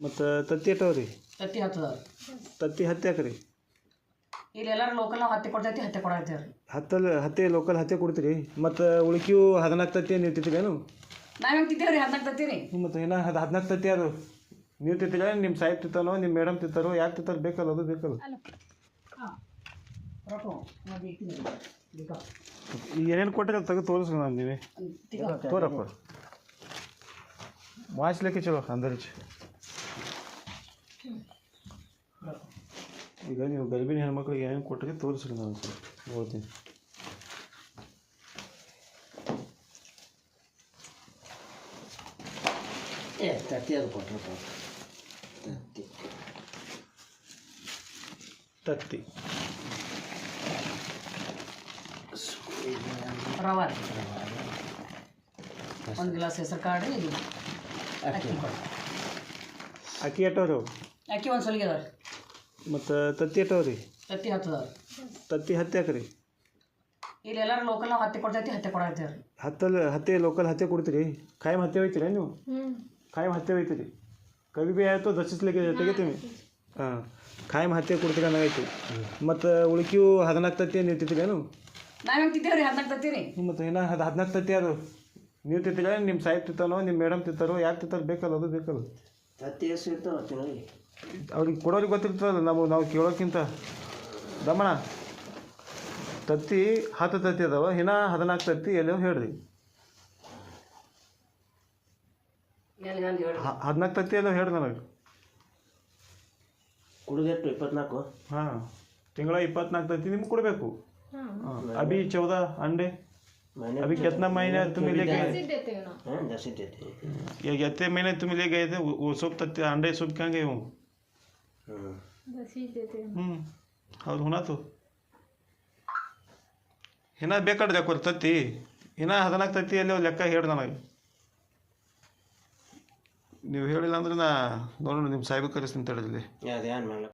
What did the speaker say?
ಮತ್ತು ತತ್ತಿ ಎಟ್ಟವ ರೀ ತತ್ತಿ ಹತ್ತದ ತತ್ತಿ ಹತ್ತಿ ರೀ ಇಲ್ಲಿ ಎಲ್ಲರೂ ಲೋಕಲ್ ನಾವು ಹತ್ತಿ ಕೊಡ್ತೈತಿ ಹತ್ತಿ ಕೊಡಾಯ್ತೀವಿ ರೀ ಹತ್ತಲ್ಲಿ ಹತ್ತಿ ಲೋಕಲ್ ಹತ್ತಿ ಕೊಡ್ತೀರಿ? ಮತ್ತು ಉಳ್ಕಿವು ಹದಿನಾಲ್ಕು ತತ್ತಿ ನೀವು ತಿಂತೀರೇನು ನಾವ್ ಹೆಂಗೆ ತಿಂತೇವೆ ರೀ ಹದಿನಾಲ್ಕು ತತ್ತಿ ರೀ? ಮತ್ತು ಏನ ಅದು ಹದಿನಾಲ್ಕು ತತ್ತಿ ಅದು. ನೀವು ತಿಂತೀರ ನಿಮ್ಮ ಸಾಹೇಬ್ ತಿಂತಾನೋ ನಿಮ್ಮ ಮೇಡಮ್ ತಿಂತಾರೋ ಯಾಕೆ ತಿಂತಾರೋ? ಬೇಕಲ್ಲ ಅದು ಬೇಕಲ್ಲ. ಈಗ. ಏನೇನು ಅದು ತೆಗೆದು ತೋರಿಸ್ ನಾನು ನೀವೇ ತೋರಪ್ಪ. ವಾಚ್ಲಿಕ್ಕೆ ಚಲೋ ಅಂದರಿಚ್ ಈಗ ನೀವು ಗರ್ಭಿಣಿ ಹೆಣ್ಮಕ್ಳಿಗೆ ಏನೇನು ಕೊಟ್ಟಿಗೆ ತೋರಿಸ್ರಿ ನಾನು ಒಂದ್ಸಲ ನೋಡ್ತೀನಿ. ಏ ತತ್ತಿ ಅದು ಕೊಟ್ರಪ್ಪ ತತ್ತಿ. ತತ್ತಿ. ರವಾ ರೀ. ಒಂದು ಗ್ಲಾಸ್ ಹೆಸರು ಕಾಳು ರೀ ಇದು ಅಕ್ಕಿ ಕೊಡು ಅಕ್ಕಿ ಎಟ್ಟವ್ರಿ ಅವು ಅಕ್ಕಿ ಒಂದು ಸಲಿಗೆ ಅದಾವ ರೀ ಮತ್ತು ತತ್ತಿ ಎಟ್ಟವ ರೀ ತತ್ತಿ ಹತ್ತದ ತತ್ತಿ ಹತ್ತಿ ರೀ ಇಲ್ಲಿ ಎಲ್ಲರೂ ಲೋಕಲ್ ನಾವು ಹತ್ತಿ ಕೊಡ್ತೈತಿ ಹತ್ತಿ ಕೊಡಾಯ್ತೀವಿ ರೀ ಹತ್ತಲ್ಲಿ ಹತ್ತೆ ಲೋಕಲ್ ಹತ್ತಿ ಕೊಡ್ತೀರಿ? ಖಾಯಂ ಹತ್ತೆ ಒಯ್ತೀರಿ ನೀವು? ಖಾಯಂ ಹತ್ತೆ ಒಯ್ತೀರಿ. ಕವಿ ಬಿ ಆಯಿತು ದರ್ಶಿಸ್ಲಿಕ್ಕೆ ತೆಗಿತೀವಿ ಹಾಂ ಖಾಯಂ ಹತ್ತೆ ಕೊಡ್ತೀರಿ ಅನ್ನೋಯ್ತು ಮತ್ತು ಉಳ್ಕಿವು ಹದಿನಾಲ್ಕು ತತ್ತಿ ನೀವು ಏನು? ನಾವ್ ಹೆಂಗೆ ತಿಂತೇವೆ ರೀ ಹದಿನಾಲ್ಕು ತತ್ತಿ ರೀ? ಮತ್ತು ಇನ್ನು ಹದ್ ಹದಿನಾಲ್ಕು ತತ್ತಿ ಅದು. ನೀವು ತಿಂತೀರ ನಿಮ್ಮ ಸಾಹೇಬ್ ತಿಂತಾನೋ ನಿಮ್ಮ ಮೇಡಮ್ ತಿಂತಾರೋ ಯಾಕೆ ತಿಂತಾರೋ ಬೇಕಲ್ಲ ಅದು ಬೇಕಲ್ಲ. ತತ್ತಿ ಎಷ್ಟು ಇರ್ತಾವೆ ತಿಂಗಳಿಗೆ. ಅವ್ರಿಗೆ ಕೊಡೋರಿಗೆ ಗೊತ್ತಿರ್ತದಲ್ಲ ನಾವು ನಾವು ಕೇಳೋಕ್ಕಿಂತ ದಮಣ ತತ್ತಿ ಹತ್ತು ತತ್ತಿ ಅದಾವ ಇನ್ನ ಹದಿನಾಲ್ಕು ತತ್ತಿ ಎಲ್ಲೋ ಹೇಳ್ರಿ ಎಲ್ಲಿ ಹಂಗೆ ಹೇಳಿ ಹದಿನಾಲ್ಕು ತತ್ತಿ ಎಲ್ಲೋ ಹೇಳ್ರಿ ನನಗೆ ಕುಡಿದೆಟ್ಟು ಇಪ್ಪತ್ನಾಲ್ಕು ಹಾಂ ತಿಂಗಳ ಇಪ್ಪತ್ನಾಲ್ಕು ತತ್ತಿ ನಿಮ್ಗೆ ಕೊಡಬೇಕು ಅಭಿ ಚೌದ ಅಂಡೆ ಮನೆ अभी कितना महीना तुम्हें ले गए ಹಾಂ ಜಾಸ್ತಿ ಐತಿ ये कितने महीने तुम ले गए थे वो, वो सब तथ्य अंडे सब कहाँ गए हो ಹ್ಞೂ ಹ್ಞೂ ಹೌದು ಹುಣಾತು. ಏನ ಇನ್ನ ಬೇಕಾದ್ರೆ ಯಾಕೋರ್ ತತ್ತಿ. ಇನ್ನ ಹದಿನಾಲ್ಕು ತತ್ತಿ ಅಲ್ಲಿ ಲೆಕ್ಕ ಹೇಳಿ ನನಗೆ. ನೀವು ಹೇಳಿಲ್ಲ ಅಂದ್ರೆ ನಾ ನೋಡೋಣ ನಿಮ್ಮ ಸಾಹೇಬ್ ಕರೆಸ್ತೀನಿ ತಡದಲ್ಲಿ